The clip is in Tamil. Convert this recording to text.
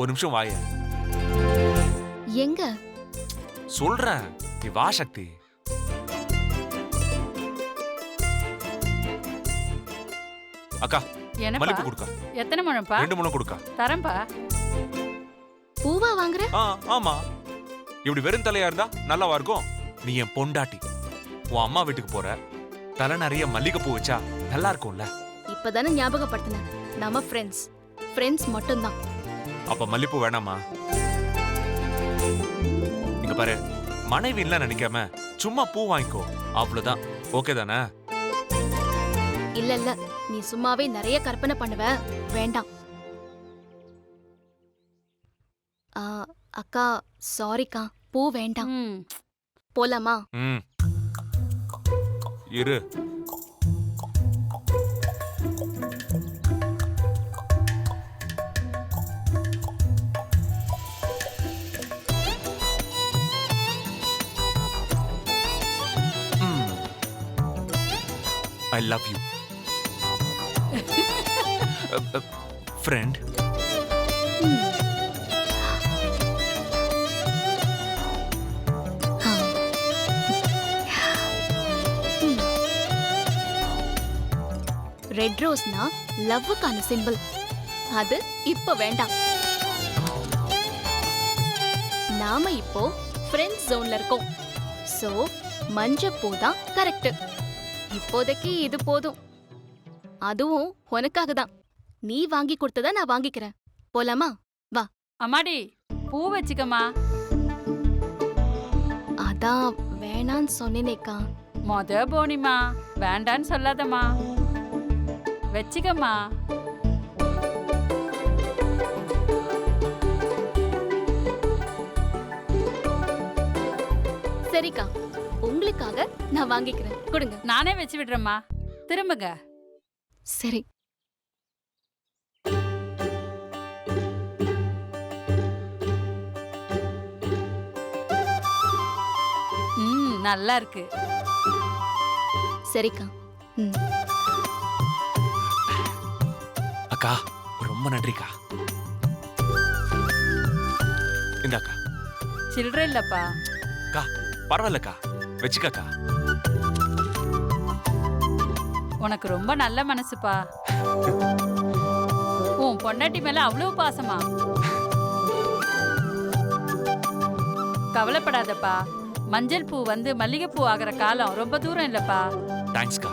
ஒரு நிமிஷம் வாய. எங்க? சொல்றேன். நீ வா சக்தி. அக்கா மல்லிப்பூ என்னப்பா கொடுக்கா. எத்தனை முழம்ப்பா? ரெண்டு முழம் கொடுக்கா. தரேன்ப்பா. பூவா வாங்குற? ஆ ஆமா. இப்படி வெறும் தலையா இருந்தா நல்லாவா இருக்கும்? நீ என் பொண்டாட்டி. உன் அம்மா வீட்டுக்கு போற. தலை நிறைய மல்லிகைப்பூ வச்சா நல்லா இருக்கும்ல? இப்பதானே ஞாபகப்படுத்தின நம்ம ஃப்ரெண்ட்ஸ் ஃப்ரெண்ட்ஸ் மட்டும்தான். அப்ப மல்லிப்பூ வேணாமா? இங்க பாரு மனைவின்லாம் நினைக்காம சும்மா பூ வாங்கிக்கோ. அவ்வளவுதான். ஓகே தானே? இல்ல இல்ல நீ சும்மாவே நிறைய கற்பனை பண்ணுவ. வேண்டாம். ஆ, அக்கா சாரிக்கா பூ வேண்டாம். ம். போலாமா? ம். இரு. I love you friend red ரோஸ்னா லவ்வுக்கான சிம்பிள் அது இப்ப வேண்டாம். நாம இப்போ ஃப்ரெண்ட்ஸ் ஜோன்ல இருக்கோம். சோ மஞ்சப்பூ தான் கரெக்ட் இப்போதைக்கு இது போதும். அதுவும் உனக்காக தான் நீ வாங்கி கொடுத்தத நான் வாங்கிக்கிறேன். போலாமா? அம்மாடி பூ வச்சுக்கம்மா. அதான் வேணான்னு சொன்னேனேக்கா. மொத போனிமா வேண்டான்னு சொல்லாதம்மா. வச்சுக்கம்மா. சரிக்கா. உங்களுக்காக நான் வாங்கிக்கிறேன். கொடுங்க. நானே வச்சு விடுறேம்மா. திரும்புங்க. சரி. ம் நல்லா இருக்கு. சரிக்கா. ம். அக்கா ரொம்ப நன்றிக்கா. இந்தாக்கா. சில்லற இல்லப்பா. அக்கா பரவாயில்லக்கா. வச்சுக்கக்கா. உனக்கு ரொம்ப நல்ல மனசுப்பா. உன் பொண்டாட்டி மேல அவ்வளவு பாசமா? கவலைப்படாதப்பா. மஞ்சள் பூ வந்து மல்லிகைப்பூ ஆகிற காலம் ரொம்ப தூரம் இல்லப்பா. தேங்க்ஸ்க்கா